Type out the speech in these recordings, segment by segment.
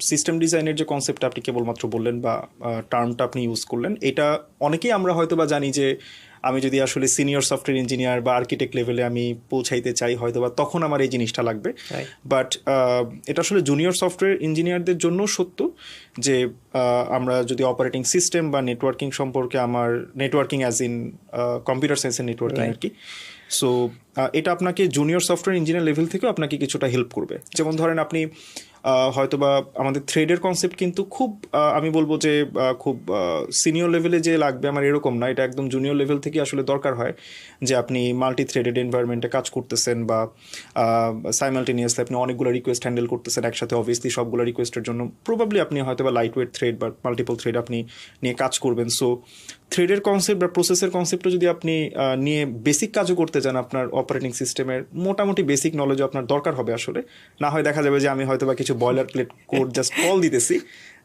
System ডিজাইনের যে concept আপনি কেবলমাত্র বললেন বা টার্মটা আপনি ইউজ করলেন এটা অনেকেই আমরা হয়তো বা জানি যে আমি যদি আসলে সিনিয়র সফটওয়্যার ইঞ্জিনিয়ার বা আর্কিটেক্ট লেভেলে আমি পৌঁছাইতে চাই হয়তো বা তখন আমার এই জিনিসটা লাগবে. বাট এটা আসলে জুনিয়র সফটওয়্যার ইঞ্জিনিয়ারদের জন্য সত্য যে আমরা যদি অপারেটিং সিস্টেম বা নেটওয়ার্কিং সম্পর্কে আমার নেটওয়ার্কিং অ্যাজ ইন কম্পিউটার সায়েন্সের নেটওয়ার্কিং আর কি সো এটা আপনাকে জুনিয়র সফটওয়্যার ইঞ্জিনিয়ার লেভেল থেকে আপনাকে কিছুটা হেল্প করবে। যেমন ধরেন আপনি আহ, হয়তোবা আমাদের থ্রেডের কনসেপ্ট কিন্তু খুব আমি বলব যে খুব সিনিয়র লেভেলে যে লাগবে আমার এরকম না এটা একদম জুনিয়র লেভেল থেকে আসলে দরকার হয় যে আপনি মাল্টি থ্রেডেড এনভায়রনমেন্টে কাজ করতেছেন বা সাইমালটেনিয়াসলি আপনি অনেকগুলো রিকোয়েস্ট হ্যান্ডেল করতেছেন একসাথে অবভিয়াসলি সবগুলো রিকোয়েস্টের জন্য। প্রবাবলি আপনি হয়তো বা লাইট ওয়েট থ্রেড বা মাল্টিপল থ্রেড আপনি নিয়ে কাজ করবেন। সো থ্রেডের কনসেপ্ট বা প্রসেসের কনসেপ্টও যদি আপনি নিয়ে বেসিক কাজও করতে চান আপনার অপারেটিং সিস্টেমের মোটামুটি বেসিক নলেজও আপনার দরকার হবে আসলে। না হয় দেখা যাবে যে আমি হয়তো বা কিছু boiler plate code just call দিতেছি।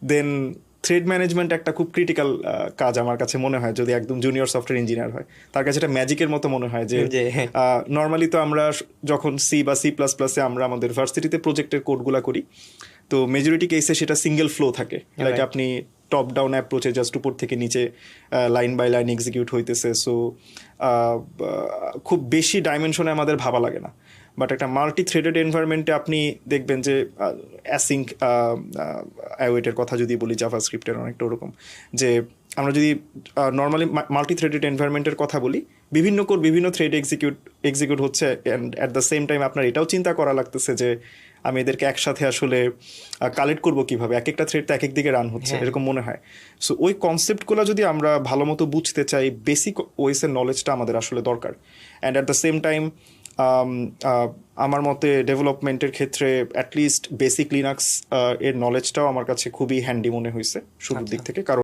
দেন থ্রেড ম্যানেজমেন্ট একটা খুব ক্রিটিক্যাল কাজ আমার কাছে মনে হয় যদি একদম জুনিয়র সফটওয়্যার ইঞ্জিনিয়ার হয়। তার কাছে এটা ম্যাজিকের মতো মনে হয় যে যে, হ্যাঁ। নর্মালি তো আমরা যখন সি বা সি প্লাস প্লাসে আমরা আমাদের ভার্সিটিতে প্রজেক্টের কোডগুলা করি তো মেজরিটি কেসে সেটা সিঙ্গেল ফ্লো থাকে। লাইক আপনি টপ ডাউন অ্যাপ্রোচে জাস্ট উপর থেকে নিচে লাইন বাই লাইন এক্সিকিউট হইতেছে। সো খুব বেশি ডাইমেনশনে আমাদের ভাবা লাগে না। বাট একটা মাল্টি থ্রেডেড এনভায়রনমেন্টে আপনি দেখবেন যে অ্যাসিঙ্ক অ্যাওয়েটের কথা যদি বলি জাভা স্ক্রিপ্টের অনেকটা ওরকম, যে আমরা যদি নর্মালি মাল্টি থ্রেডেড এনভায়রনমেন্টের কথা বলি, বিভিন্ন কোড বিভিন্ন থ্রেড এক্সিকিউট এক্সিকিউট হচ্ছে and at the same time আপনার এটাও চিন্তা করা লাগতেছে যে আমি এদেরকে একসাথে আসলে কালেক্ট করব কীভাবে? এক একটা থ্রেড তো এক এক দিকে রান হচ্ছে হ্যাঁ। এরকম মনে হয়। সো ওই কনসেপ্টগুলো যদি আমরা ভালো মতো বুঝতে চাই বেসিক ওয়েসের নলেজটা আমাদের আসলে দরকার। And at the same time আমার মতে ডেভেলপমেন্টের ক্ষেত্রে অ্যাটলিস্ট বেসিক লিনাক্স এর নলেজটাও আমার কাছে খুবই হ্যান্ডি মনে হয়েছে শুরুর দিক থেকে। কারণ